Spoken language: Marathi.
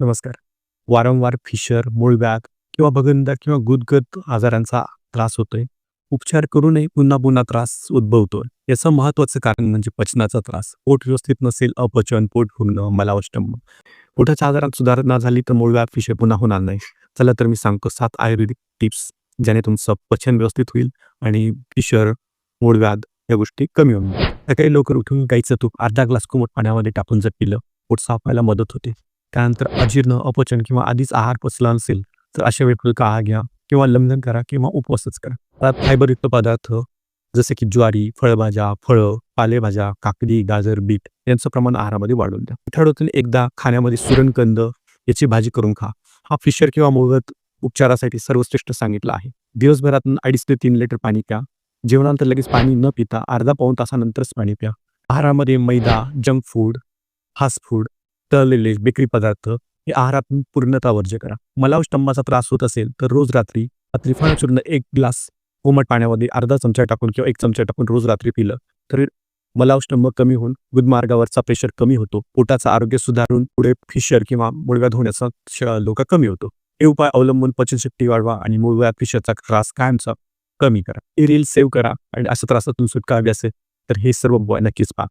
नमस्कार. वारंवार फिशर, मूळव्याध किंवा भगंदा किंवा गुदगत आजारांचा त्रास होतोय. उपचार करूनही पुन्हा पुन्हा त्रास उद्भवतो याचं महत्त्वाचं कारण म्हणजे पचनाचा त्रास. पोट व्यवस्थित नसेल, अपचन, पोट फुगणं, मलावष्टंभ. पोटाच्या आजारात सुधारणा झाली तर मूळव्याध, फिशर पुन्हा होणार नाही. चला तर मी सांगतो सात आयुर्वेदिक टिप्स ज्याने तुमचं पचन व्यवस्थित होईल आणि फिशर, मूळव्याध या गोष्टी कमी होणार सकाळी लवकर उठून गाईचं तूप अर्धा ग्लास कोमट पाण्यामध्ये टाकून जर पिलं, पोट साफ व्हायला मदत होते. त्यानंतर अजीर्ण, अपचन किंवा आधीच आहार पचला नसेल, तर अशा वेळी फुलका आहार घ्या किंवा लंघन करा किंवा उपवासच करा. त्यात फायबरयुक्त पदार्थ जसे की ज्वारी, फळभाज्या, फळं, पालेभाज्या, काकडी, गाजर, बीट यांचं प्रमाण आहारामध्ये वाढवून द्या. आठवड्यातून एकदा खाण्यामध्ये सुरणकंद याची भाजी करून खा. हा फिशर किंवा मूळव्याध उपचारासाठी सर्वश्रेष्ठ सांगितलं आहे. दिवसभरातून 2.5 ते तीन लिटर पाणी प्या. जेवणानंतर लगेच पाणी न पिता अर्धा पाऊण तासानंतरच पाणी प्या. आहारामध्ये मैदा, जंक फूड, फास्ट फूड, तळलेले बेकरी पदार्थ हे आहारातून पूर्णतः वर्ज्य करा. मलावष्टंभाचा त्रास होत असेल तर रोज रात्री त्रिफळा चूर्ण एक ग्लास कोमट पाण्यामध्ये अर्धा चमचा टाकून किंवा एक चमचा टाकून रोज रात्री पिलं तर मलावष्टंभ कमी होऊन गुदमार्गावरचा प्रेशर कमी होतो. पोटाचं आरोग्य सुधारून पुढे फिशर किंवा मूळव्याध होण्याचा श धोका कमी होतो. हे उपाय अवलंबून पचनशक्ती वाढवा आणि मूळव्याध, फिशरचा त्रास कायमचा कमी करा. ही रील सेव्ह करा आणि अशा त्रासातून सुटका हवी असेल तर हे सर्व उपाय नक्कीच पहा.